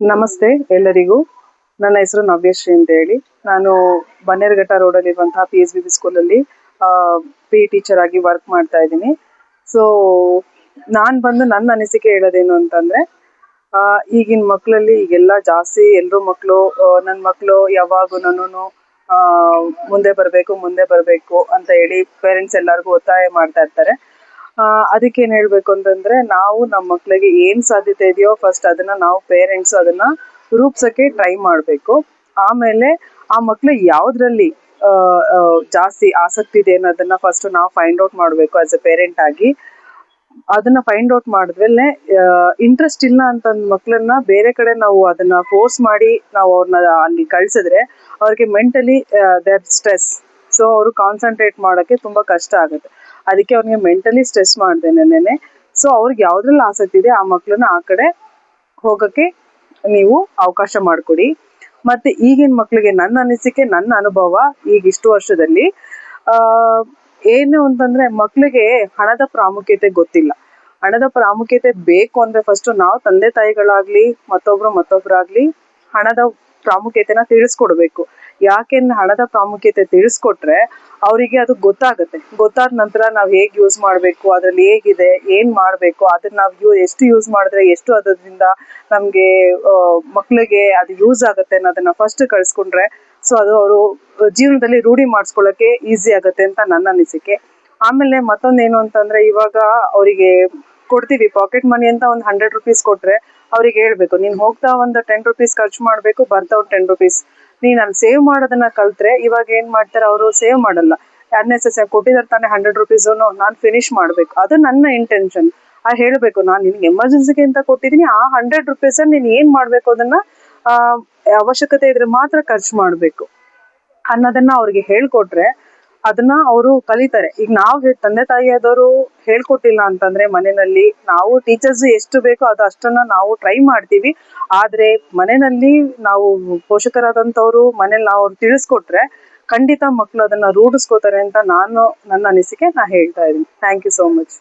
ನಮಸ್ತೆ ಎಲ್ಲರಿಗೂ. ನನ್ನ ಹೆಸರು ನವ್ಯಶ್ರೀ ಅಂತ ಹೇಳಿ ನಾನು ಬನ್ನೇರುಘಟ್ಟ ರೋಡಲ್ಲಿರುವಂತಹ ಪಿ ಎಸ್ ಬಿ ಬಿ ಸ್ಕೂಲಲ್ಲಿ ಪಿ ಟೀಚರ್ ಆಗಿ ವರ್ಕ್ ಮಾಡ್ತಾ ಇದ್ದೀನಿ. ಸೊ ನಾನು ಬಂದು ನನ್ನ ಅನಿಸಿಕೆ ಹೇಳೋದೇನು ಅಂತಂದರೆ ಈಗಿನ ಮಕ್ಕಳಲ್ಲಿ ಈಗೆಲ್ಲ ಜಾಸ್ತಿ ಎಲ್ಲರೂ ಮಕ್ಕಳು ನನ್ನ ಮಕ್ಕಳು ಯಾವಾಗೂ ನಾನು ಮುಂದೆ ಬರಬೇಕು ಮುಂದೆ ಬರಬೇಕು ಅಂತ ಹೇಳಿ ಪೇರೆಂಟ್ಸ್ ಎಲ್ಲರಿಗೂ ಒತ್ತಾಯ ಮಾಡ್ತಾ ಇರ್ತಾರೆ. ಅದಕ್ಕೆ ಏನ್ ಹೇಳ್ಬೇಕು ಅಂತಂದ್ರೆ ನಾವು ನಮ್ಮ ಮಕ್ಳಿಗೆ ಏನ್ ಸಾಧ್ಯತೆ ಇದೆಯೋ ಫಸ್ಟ್ ಅದನ್ನ ನಾವು ಪೇರೆಂಟ್ಸ್ ಅದನ್ನ ರೂಪ್ಸಕ್ಕೆ ಟ್ರೈ ಮಾಡ್ಬೇಕು. ಆಮೇಲೆ ಆ ಮಕ್ಳು ಯಾವ್ದ್ರಲ್ಲಿ ಜಾಸ್ತಿ ಆಸಕ್ತಿ ಇದೆ ಅನ್ನೋದನ್ನ ಫಸ್ಟ್ ನಾವು ಫೈಂಡ್ ಔಟ್ ಮಾಡ್ಬೇಕು ಆಸ್ ಎ ಪೇರೆಂಟ್ ಆಗಿ. ಅದನ್ನ ಫೈಂಡ್ ಔಟ್ ಮಾಡಿದ್ಮೇಲೆ ಇಂಟ್ರೆಸ್ಟ್ ಇಲ್ಲ ಅಂತ ಮಕ್ಕಳನ್ನ ಬೇರೆ ಕಡೆ ನಾವು ಅದನ್ನ ಫೋರ್ಸ್ ಮಾಡಿ ನಾವು ಅವ್ರನ್ನ ಅಲ್ಲಿ ಕಳ್ಸಿದ್ರೆ ಅವ್ರಿಗೆ ಮೆಂಟಲಿ ದೇ ಸ್ಟ್ರೆಸ್ ಸೊ ಅವರು ಕಾನ್ಸಂಟ್ರೇಟ್ ಮಾಡೋಕ್ಕೆ ತುಂಬಾ ಕಷ್ಟ ಆಗುತ್ತೆ. ಅದಕ್ಕೆ ಅವ್ರಿಗೆ ಮೆಂಟಲಿ ಸ್ಟ್ರೆಸ್ ಮಾಡ್ದೇನೆ ಸೊ ಅವ್ರಿಗೆ ಯಾವ್ದ್ರಲ್ಲಿ ಆಸಕ್ತಿ ಇದೆ, ಆ ಮಕ್ಳನ್ನ ಆ ಕಡೆ ಹೋಗಕ್ಕೆ ನೀವು ಅವಕಾಶ ಮಾಡಿಕೊಡಿ. ಮತ್ತೆ ಈಗಿನ ಮಕ್ಳಿಗೆ ನನ್ನ ಅನಿಸಿಕೆ, ನನ್ನ ಅನುಭವ ಈಗ ಇಷ್ಟು ವರ್ಷದಲ್ಲಿ ಏನು ಅಂತಂದ್ರೆ ಮಕ್ಳಿಗೆ ಹಣದ ಪ್ರಾಮುಖ್ಯತೆ ಗೊತ್ತಿಲ್ಲ. ಹಣದ ಪ್ರಾಮುಖ್ಯತೆ ಬೇಕು ಅಂದ್ರೆ ಫಸ್ಟ್ ನಾವು ತಂದೆ ತಾಯಿಗಳಾಗ್ಲಿ, ಮತ್ತೊಬ್ರು ಮತ್ತೊಬ್ರಾಗ್ಲಿ ಹಣದ ಪ್ರಾಮುಖ್ಯತೆನ ತಿಳಿಸ್ಕೊಡ್ಬೇಕು. ಯಾಕೆಂದ್ರೆ ಹಣದ ಪ್ರಾಮುಖ್ಯತೆ ತಿಳಿಸ್ಕೊಟ್ರೆ ಅವರಿಗೆ ಅದು ಗೊತ್ತಾಗುತ್ತೆ. ಗೊತ್ತಾದ ನಂತರ ನಾವು ಹೇಗೆ ಯೂಸ್ ಮಾಡಬೇಕು, ಅದರಲ್ಲಿ ಹೇಗಿದೆ, ಏನ್ ಮಾಡಬೇಕು, ಅದನ್ನ ನಾವು ಎಷ್ಟು ಯೂಸ್ ಮಾಡಿದ್ರೆ ಎಷ್ಟು ಅದರಿಂದ ನಮ್ಗೆ ಮಕ್ಳಿಗೆ ಅದು ಯೂಸ್ ಆಗುತ್ತೆ ಅನ್ನೋದನ್ನ ಫಸ್ಟ್ ಕಳ್ಸ್ಕೊಂಡ್ರೆ ಸೊ ಅದು ಅವರು ಜೀವನದಲ್ಲಿ ರೂಢಿ ಮಾಡಿಸ್ಕೊಳ್ಳೋಕೆ ಈಸಿ ಆಗುತ್ತೆ ಅಂತ ನನ್ನ ಅನಿಸಿಕೆ. ಆಮೇಲೆ ಮತ್ತೊಂದೇನು ಅಂತಂದ್ರೆ ಇವಾಗ ಅವರಿಗೆ ಕೊಡ್ತೀವಿ ಪಾಕೆಟ್ ಮನಿ ಅಂತ ಒಂದು ಹಂಡ್ರೆಡ್ ರುಪೀಸ್ ಕೊಟ್ರೆ ಅವ್ರಿಗೆ ಹೇಳ್ಬೇಕು, ನೀನ್ ಹೋಗ್ತಾ ಒಂದು ಟೆನ್ ರುಪೀಸ್ ಖರ್ಚು ಮಾಡ್ಬೇಕು, ಬರ್ತಾ ಒಂದು ಟೆನ್ ರುಪೀಸ್ ನೀನ್ ನಾನು ಸೇವ್ ಮಾಡೋದನ್ನ ಕಲ್ತ್ರೆ ಇವಾಗ ಏನ್ ಮಾಡ್ತಾರೆ ಅವರು ಸೇವ್ ಮಾಡಲ್ಲ. ಅನ್ನೆಸೆಸರಿ ಕೊಟ್ಟಿದ್ದಾರೆ ತಾನೆ ಹಂಡ್ರೆಡ್ ರುಪೀಸ್ ನಾನು ಫಿನಿಶ್ ಮಾಡ್ಬೇಕು. ಅದು ನನ್ನ ಇಂಟೆನ್ಷನ್ ಆ ಹೇಳ್ಬೇಕು, ನಾನು ನಿನ್ಗೆ ಎಮರ್ಜೆನ್ಸಿಗೆ ಅಂತ ಕೊಟ್ಟಿದ್ದೀನಿ ಆ ಹಂಡ್ರೆಡ್ ರುಪೀಸ್ ನೀನ್ ಏನ್ ಮಾಡ್ಬೇಕು ಅದನ್ನ ಅವಶ್ಯಕತೆ ಇದ್ರೆ ಮಾತ್ರ ಖರ್ಚು ಮಾಡ್ಬೇಕು ಅನ್ನೋದನ್ನ ಅವ್ರಿಗೆ ಹೇಳ್ಕೊಟ್ರೆ ಅದನ್ನ ಅವರು ಕಲಿತಾರೆ. ಈಗ ನಾವು ತಂದೆ ತಾಯಿಯಾದವರು ಹೇಳ್ಕೊಟ್ಟಿಲ್ಲ ಅಂತಂದ್ರೆ ಮನೆಯಲ್ಲಿ ನಾವು ಟೀಚರ್ಸ್ ಎಷ್ಟು ಬೇಕೋ ಅದು ಅಷ್ಟನ್ನ ನಾವು ಟ್ರೈ ಮಾಡ್ತೀವಿ. ಆದ್ರೆ ಮನೆಯಲ್ಲಿ ನಾವು ಪೋಷಕರಾದಂಥವ್ರು ಮನೇಲಿ ನಾವು ಅವ್ರು ತಿಳಿಸ್ಕೊಟ್ರೆ ಖಂಡಿತ ಮಕ್ಕಳು ಅದನ್ನ ರೂಢಿಸ್ಕೋತಾರೆ ಅಂತ ನಾನು ನನ್ನ ಅನಿಸಿಕೆ ನಾ ಹೇಳ್ತಾ ಇದ್ದೀನಿ. Thank you so much